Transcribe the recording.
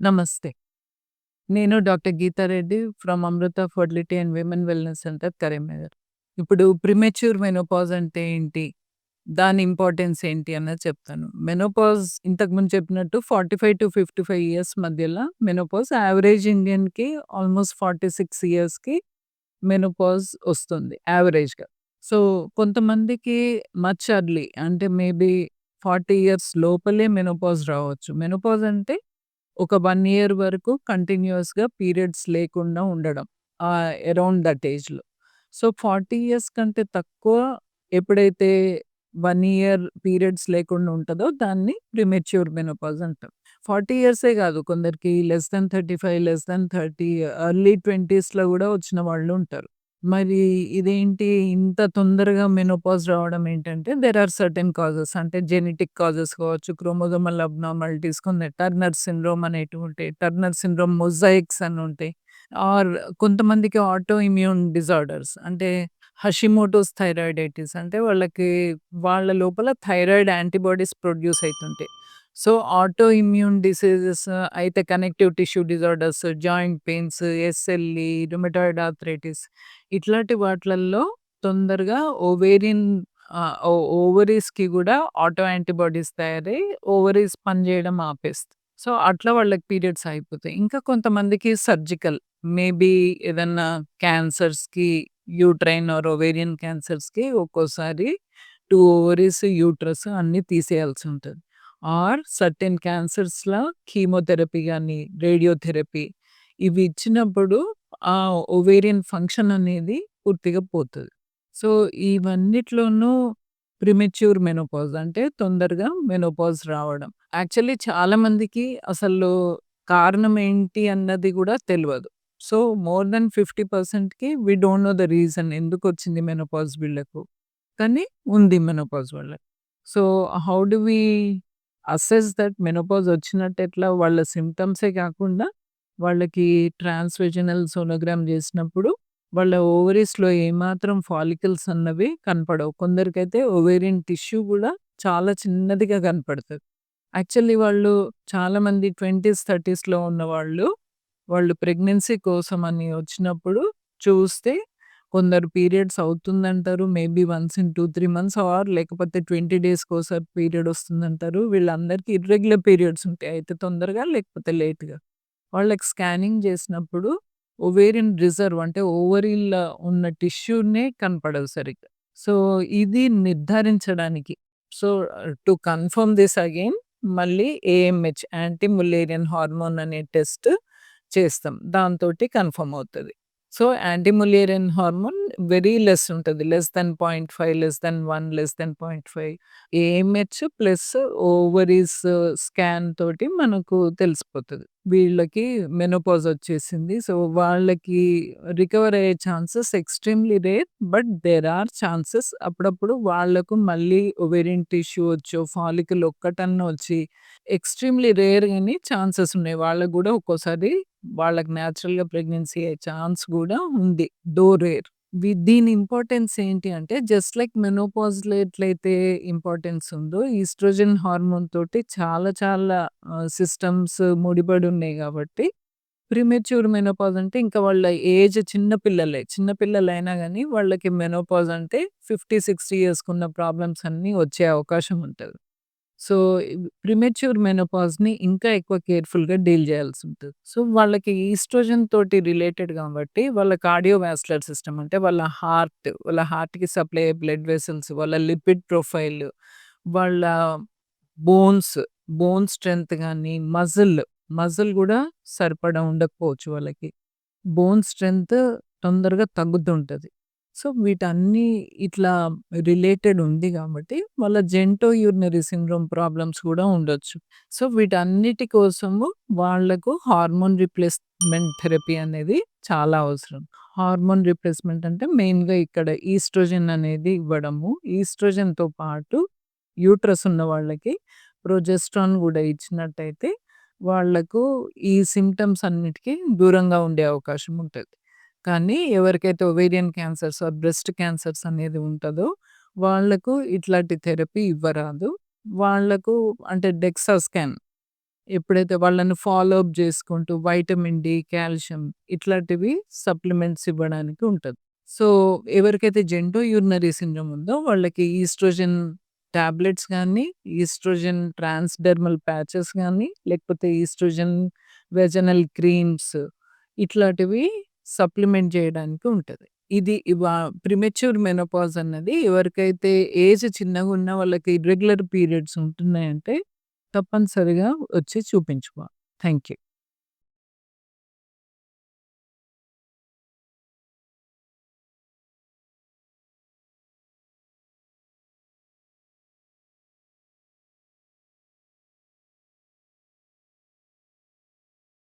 నమస్తే. నేను doctor Geetha Reddy from Amrita fertility and women wellness centre Karimnagar. ఇప్పుడు premature menopause అంటే ఏంటి? దాని ఇంపార్టెన్స్ ఏంటి అన్నది చెప్తాను. మెనోపాజ్ ఇంతకుముందు చెప్పినట్టు 45-55 ఇయర్స్ మధ్యలో మెనోపాజ్ యావరేజ్ ఇండియన్‌కి ఆల్‌మోస్ట్ 46 ఇయర్స్‌కి మెనోపాజ్ వస్తుంది యావరేజ్‌గా. సో, కొంతమందికి మచ్ అర్లీ అంటే మేబీ 40 ఇయర్స్ లోపలే మెనోపాజ్ రావచ్చు. మెనోపాజ్ అంటే ఒక వన్ ఇయర్ వరకు కంటిన్యూయస్‌గా పీరియడ్స్ లేకుండా ఉండడం. అరౌండ్ దట్ ఏజ్‌లో. సో, 40 ఇయర్స్ కంటే తక్కువ ఎప్పుడైతే వన్ ఇయర్ పీరియడ్స్ లేకుండా ఉంటుందో దాన్ని ప్రిమెచ్యూర్ మెనోపాజ్ అంటాం. 40 ఇయర్సే కాదు కొందరికి less than thirty five less than thirty early 20స్‌లో కూడా వచ్చిన వాళ్ళు ఉంటారు. మరి ఇదేంటి ఇంత తొందరగా మెనోపాజ్ రావడం ఏంటంటే దేర్ ఆర్ సర్టెన్ కాజెస్ అంటే జెనెటిక్ కాజెస్ కావచ్చు, క్రోమోజోమల్ అబ్నార్మాలిటీస్ కొన్ని టర్నర్ సిండ్రోమ్ అనేటివి ఉంటాయి. టర్నర్ సిండ్రోమ్ మొజాయిక్స్ అని ఉంటాయి. ఆర్ కొంతమందికి ఆటో ఇమ్యూన్ డిజార్డర్స్ అంటే హషిమోటోస్ థైరాయిడైటిస్ అంటే వాళ్ళకి వాళ్ళ లోపల థైరాయిడ్ యాంటీబాడీస్ ప్రొడ్యూస్ అవుతుంటాయి సో, ఆటో ఇమ్యూన్ డిసీజెస్ అయితే connective tissue disorders, joint pains, SLE, rheumatoid arthritis ఇట్లాంటి వాట్లల్లో తొందరగా ఓవేరియన్ ఆహ్, ఓ ఓవరీస్‌కి కూడా ఆటో యాంటీబాడీస్ తయారై ఓవరీస్ పనిచేయడం ఆపేస్తాయి. సో, అట్లా వాళ్ళకి పీరియడ్స్ ఆగిపోతాయి. ఇంకా కొంతమందికి సర్జికల్ మేబీ ఏదన్నా క్యాన్సర్స్‌కి యూట్రైన్ ఆర్ ఓవేరియన్ క్యాన్సర్స్‌కి ఒక్కోసారి 2 ఓవరీస్, యూట్రస్ అన్నీ తీసేయాల్సి ఉంటుంది ఆర్ సర్టెన్ క్యాన్సర్స్లో కీమోథెరపీ కానీ రేడియోథెరపీ ఇవి ఇచ్చినప్పుడు ఆ ఒవేరియన్ ఫంక్షన్ అనేది పూర్తిగా పోతుంది సో, ఇవన్నిట్లోనూ ప్రిమెచ్యూర్ మెనోపాజ్ అంటే తొందరగా మెనోపాజ్ రావడం. యాక్చువల్లీ చాలా మందికి అసలు కారణం ఏంటి అన్నది కూడా తెలియదు సో, మోర్ దెన్ ఫిఫ్టీ పర్సెంట్కి we don't know the reason ఎందుకొచ్చింది menopause వీళ్ళకు. కానీ ఉంది మెనోపాజ్ వాళ్ళకి. So, how do we assess that menopause వచ్చినట్టు ఎట్లా వాళ్ళ సిమ్టమ్సే కాకుండా వాళ్ళకి ట్రాన్స్‌వెజనల్ సోనోగ్రామ్ చేసినప్పుడు వాళ్ళ ఓవరీస్‌లో ఏమాత్రం ఫాలికల్స్ అన్నవి కనపడవు. కొందరికైతే ఓవేరియన్ టిష్యూ కూడా చాలా చిన్నదిగా కనపడతది. యాక్చువల్లీ వాళ్ళు చాలామంది ట్వంటీ థర్టీస్లో ఉన్న వాళ్ళు వాళ్ళు ప్రెగ్నెన్సీ కోసం అని వచ్చినప్పుడు చూస్తే కొందరు periods అవుతుందంటారు. Maybe once in 2, 3 months or లేకపోతే 20 ఒకసారి పీరియడ్ వస్తుందంటారు. వీళ్ళందరికీ ఇర్రెగ్యులర్ పీరియడ్స్ ఉంటాయి. అయితే తొందరగా లేకపోతే లేట్‌గా. వాళ్ళకి స్కానింగ్ చేసినప్పుడు ఓవేరియన్ రిజర్వ్ అంటే ఓవరీ‌లో ఉన్న టిష్యూనే కనపడదు సరిగ్గా. సో, ఇది నిర్ధారించడానికి so, to confirm this again మళ్ళీ ఏఎంహెచ్ యాంటీ ములేరియన్ హార్మోన్ అనే టెస్ట్ చేస్తాం. దాంతోటి కన్ఫర్మ్ అవుతది. So, anti hormone very less ఉంటది. Less than 0.5, less than 1, less than 0.5 AMH plus ovaries scan తోటి మనకు తెలిసిపోతది. వీళ్ళకి మెనోపాజ్ వచ్చేసింది. సో, వాళ్ళకి రికవర్ అయ్యే chances extremely rare. But there are chances అప్పుడప్పుడు వాళ్ళకు మళ్ళీ ఓవేరియన్ టిష్యూ వచ్చో, ఫాలికల్ ఒక్కటన్నా వచ్చి ఎక్స్‌ట్రీమ్‌లీ రేర్ గాని ఛాన్సెస్ ఉన్నాయి. వాళ్ళకి కూడా ఒక్కోసారి వాళ్ళకి న్యాచురల్గా ప్రెగ్నెన్సీ అయ్యే ఛాన్స్ కూడా ఉంది. దో రేర్. దీని ఇంపార్టెన్స్ ఏంటి అంటే జస్ట్ లైక్ మెనోపాజ్‌లో ఎట్లయితే ఇంపార్టెన్స్ ఉందో ఈస్ట్రోజన్ హార్మోన్ తోటి చాలా చాలా సిస్టమ్స్ ముడిపడి ఉన్నాయి కాబట్టి ప్రిమెచ్యూర్ మెనోపాజ్ అంటే ఇంకా వాళ్ళ ఏజ్ చిన్న పిల్లలే. చిన్న వాళ్ళకి మెనోపాజ్ అంటే 50, 60 ఇయర్స్‌కున్న ప్రాబ్లమ్స్ అన్నీ వచ్చే అవకాశం ఉంటుంది సో, ప్రిమెచ్యూర్ మెనోపాజ్‌ని ఇంకా ఎక్కువ కేర్‌ఫుల్‌గా డీల్ చేయాల్సి ఉంటుంది సో, వాళ్ళకి ఈస్ట్రోజన్ తోటి రిలేటెడ్ కాబట్టి వాళ్ళ కార్డియోవాస్కులర్ సిస్టమ్ అంటే వాళ్ళ హార్ట్, వాళ్ళ హార్ట్‌కి సప్లై అయ్యే బ్లడ్ వెసెల్స్, వాళ్ళ లిపిడ్ ప్రొఫైల్, వాళ్ళ బోన్స్, బోన్ స్ట్రెంత్ గాని, మజిల్, మజిల్ కూడా సరిపడా ఉండకపోవచ్చు వాళ్ళకి. బోన్ స్ట్రెంత్ తొందరగా తగ్గుతుంటది. సో, వీటన్నీ ఇట్లా రిలేటెడ్ ఉంది కాబట్టి వాళ్ళ జెంటో యూరినరీ సిండ్రోమ్ ప్రాబ్లమ్స్ కూడా ఉండొచ్చు. సో, వీటన్నిటి కోసము వాళ్ళకు హార్మోన్ రిప్లేస్‌మెంట్ థెరపీ అనేది చాలా అవసరం. హార్మోన్ రిప్లేస్‌మెంట్ అంటే మెయిన్‌గా ఇక్కడ ఈస్ట్రోజన్ అనేది ఇవ్వడము. ఈస్ట్రోజన్‌తో పాటు యూట్రస్ ఉన్న వాళ్ళకి ప్రొజెస్ట్రాన్ కూడా ఇచ్చినట్టయితే వాళ్ళకు ఈ సిమ్టమ్స్ అన్నిటికీ దూరంగా ఉండే అవకాశం ఉంటుంది కానీ ఎవరికైతే ovarian cancers or breast cancers అనేది ఉంటదో వాళ్ళకు ఇట్లాంటి థెరపీ ఇవ్వరాదు. వాళ్ళకు అంటే డెక్సా స్కాన్ ఎప్పుడైతే వాళ్ళని ఫాలో అప్ చేసుకుంటూ వైటమిన్ డి, కాల్షియం ఇట్లాంటివి సప్లిమెంట్స్ ఇవ్వడానికి ఉంటుంది సో, ఎవరికైతే జెంటో యూరినరీ సిండ్రోమ్ ఉందో వాళ్ళకి ఈస్ట్రోజన్ టాబ్లెట్స్ కానీ ఈస్ట్రోజన్ ట్రాన్స్‌డెర్మల్ ప్యాచెస్ కానీ లేకపోతే ఈస్ట్రోజన్ వెజనల్ క్రీమ్స్ ఇట్లాంటివి సప్లిమెంట్ చేయడానికి ఉంటుంది ఇది ఇవా ప్రిమెచ్యూర్ మెనోపాజ్ అన్నది ఎవరికైతే ఏజ్ చిన్నగా ఉన్న వాళ్ళకి ఇర్రెగ్యులర్ పీరియడ్స్ ఉంటున్నాయంటే తప్పనిసరిగా వచ్చి చూపించుకోవాలి. Thank you.